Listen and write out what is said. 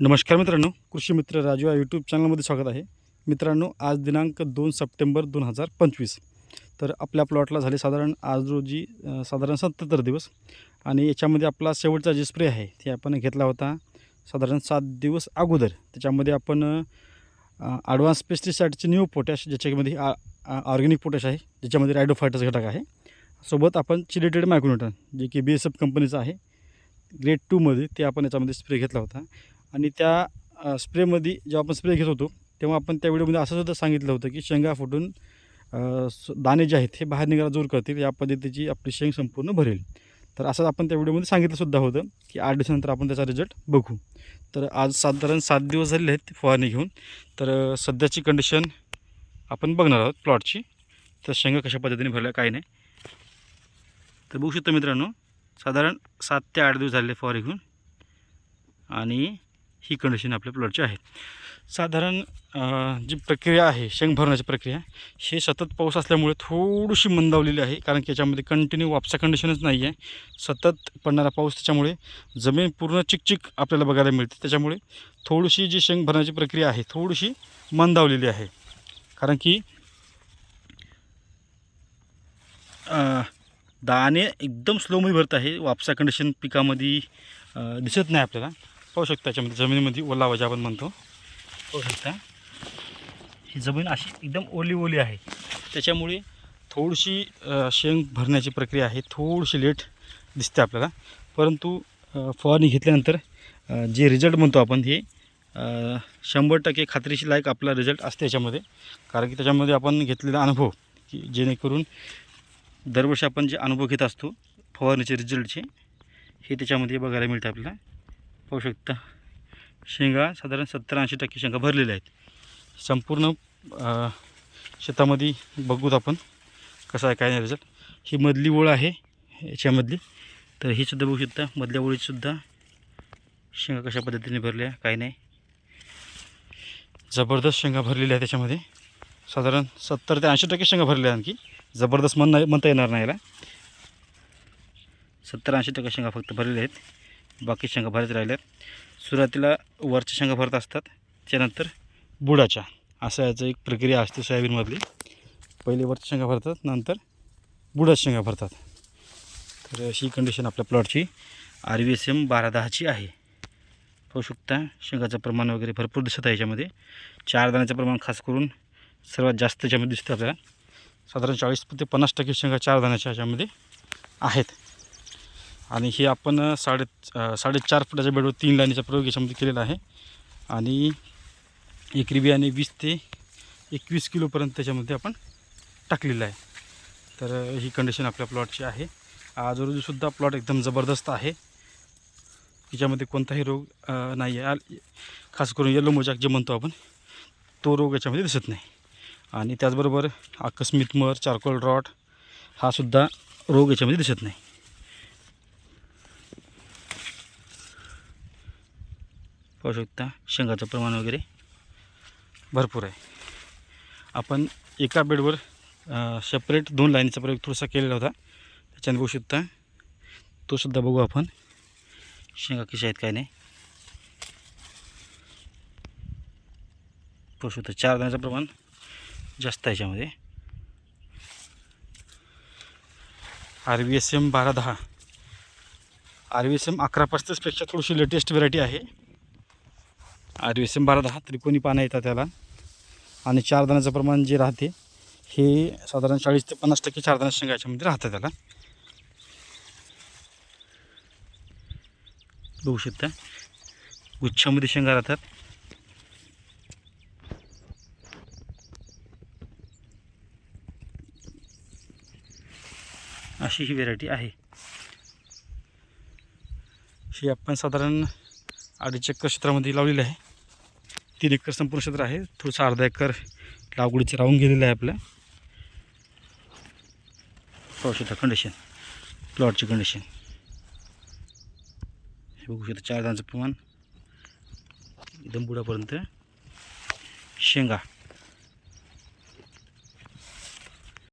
नमस्कार मित्रांनो. कृषी मित्र राजू या यूट्यूब चॅनलमध्ये स्वागत आहे. मित्रांनो आज दिनांक दोन सप्टेंबर दोन हजार पंचवीस. तर आपल्या प्लॉटला झाले साधारण आज रोजी साधारण सत्याहत्तर दिवस. आणि याच्यामध्ये आपला शेवटचा जे स्प्रे आहे ते आपण घेतला होता साधारण सात दिवस अगोदर. त्याच्यामध्ये आपण ॲडव्हान्स पेस्टिसाईडचे न्यू पोटॅश ज्याच्यामध्ये ऑर्गॅनिक पोटॅश आहे ज्याच्यामध्ये रायडोफायटस घटक आहे. सोबत आपण चिलेटेड मायक्रोन्युटन जे की बी एस एफ कंपनीचं आहे ग्रेड टूमध्ये ते आपण याच्यामध्ये स्प्रे घेतला होता. आणि त्या स्प्रेमध्ये जेव्हा आपण स्प्रे घेत होतो तेव्हा आपण त्या व्हिडिओमध्ये असं सुद्धा सांगितलं होतं की शेंगा फुटून स- दाणे जे आहेत हे बाहेर निघायला जोर करतील या पद्धतीची आपली शेंग संपूर्ण भरेल. तर असं आपण त्या व्हिडिओमध्ये सांगितलंसुद्धा होतं की आठ दिवसानंतर आपण त्याचा रिझल्ट बघू. तर आज साधारण सात दिवस झालेले आहेत फवारणी घेऊन. तर सध्याची कंडिशन आपण बघणार आहोत प्लॉटची. तर शेंगा कशा पद्धतीने भरल्या काही नाही. तर बघू शकतो मित्रांनो साधारण सात ते आठ दिवस झालेले फवारणी घेऊन. आणि ही कंडिशन आपल्या प्लॉटची आहे. साधारण जी प्रक्रिया आहे शेंग भरण्याची प्रक्रिया हे सतत पाऊस असल्यामुळे थोडीशी मंदावलेली आहे कारण की याच्यामध्ये कंटिन्यू वापसा कंडिशनच नाही आहे सतत पडणारा पाऊस त्याच्यामुळे जमीन पूर्ण चिकचिक आपल्याला बघायला मिळते. त्याच्यामुळे थोडीशी जी शेंग भरण्याची प्रक्रिया आहे थोडीशी मंदावलेली आहे. कारण की दाणे एकदम स्लोमध्ये भरत आहे. वापसा कंडिशन पिकामध्ये दिसत नाही आपल्याला. पाहू शकता याच्यामध्ये जमिनीमध्ये ओलावा जे आपण म्हणतो. पाहू शकता. ही जमीन अशी एकदम ओली ओली आहे. त्याच्यामुळे थोडीशी शेंग भरण्याची प्रक्रिया आहे. थोडीशी लेट दिसते आपल्याला. परंतु फवारणी घेतल्यानंतर जे रिझल्ट म्हणतो आपण हे शंभर टक्के खात्रीशी लायक आपला रिझल्ट असते याच्यामध्ये. कारण की त्याच्यामध्ये आपण घेतलेला अनुभव की जेणेकरून दरवर्षी आपण जे अनुभव घेत असतो फवारणीचे रिझल्टचे हे त्याच्यामध्ये बघायला मिळते आपल्याला. पाहू शकता. शेंगा साधारण सत्तर ऐंशी टक्के शेंगा भरलेल्या आहेत. संपूर्ण शेतामध्ये बघूत आपण कसं आहे काय नाही रिझल्ट ही मधली ओळ आहे याच्यामधली. तर ही सुद्धा बघू शकता मधल्या ओळीतसुद्धा शेंगा कशा पद्धतीने भरल्या काय नाही. जबरदस्त शेंगा भरलेल्या आहेत त्याच्यामध्ये. साधारण सत्तर ते ऐंशी टक्के शेंगा भरल्या आणखी. जबरदस्त म्हण म्हणता येणार नाही याला. सत्तर ऐंशी टक्के शेंगा फक्त भरलेल्या आहेत. बाकी शेंगा भरत राहिल्या सुरुवातीला वरच्या शेंगा भरत असतात. त्यानंतर बुडाच्या. असं याचं एक प्रक्रिया असते सोयाबीनमधली. पहिले वरच्या शेंगा भरतात नंतर बुडाच्या शेंगा भरतात. तर अशी कंडिशन आपल्या प्लॉटची आर व्ही एस एम बारा दहाची आहे. पाहू शकता शेंगाचं प्रमाण वगैरे भरपूर दिसत आहे याच्यामध्ये. चार दाण्याचं प्रमाण खास करून सर्वात जास्त याच्यामध्ये दिसतं आपल्याला. साधारण चाळीस ते पन्नास टक्के शेंगा चार दाण्याच्या ह्याच्यामध्ये आहेत. आणि हे आपण साडे साडेचार फुटाच्या बेडवर तीन लाईनीचा प्रयोग याच्यामध्ये केलेला आहे. आणि एकरी बियाणे वीस ते एकवीस किलोपर्यंत त्याच्यामध्ये आपण टाकलेलं आहे. तर ही कंडिशन आपल्या प्लॉटची आहे. आजूबाजूसुद्धा प्लॉट एकदम जबरदस्त आहे. याच्यामध्ये कोणताही रोग नाही आहे. खास करून येलो मोजाक जे म्हणतो आपण तो रोग याच्यामध्ये दिसत नाही. आणि त्याचबरोबर आकस्मिक मर चारकोल रॉट हा सुद्धा रोग याच्यामध्ये दिसत नाही. पाहू शकता शेंगाचं प्रमाण वगैरे भरपूर आहे. आपण एका बेडवर सेपरेट दोन लाईनचा प्रयोग थोडासा केलेला होता. त्याच्याने बघू शकता तो सुद्धा बघू आपण. शेंगा कशा आहेत काय नाही. पाहू शकता चार दाण्याचं प्रमाण जास्त आहे याच्यामध्ये. आर व्ही एस एम बारा दहा. आर व्ही एस एम अकरा पस्तीसपेक्षा थोडीशी लेटेस्ट व्हरायटी आहे. आर व्ही दहा त्रिकोणी पानं येतात त्याला. आणि चार दाण्याचं प्रमाण जे राहते हे साधारण चाळीस ते पन्नास टक्के चार दाणा शेंगा याच्यामध्ये राहतं त्याला. बघू शकता. गुच्छामध्ये शेंगा राहतात. अशी ही व्हेरायटी आहे. ही आपण साधारण अडीच एकर क्षेत्रामध्ये लावलेली आहे. तीन एकर संपूर्ण क्षेत्र आहे. थोडंसं अर्धा एकर लागवडीचं राहून गेलेलं आहे आपलं. पाहू शकता कंडिशन प्लॉटची कंडिशन हे बघू शकता चार दांचं प्रमाण. एकदम बुडापर्यंत शेंगा.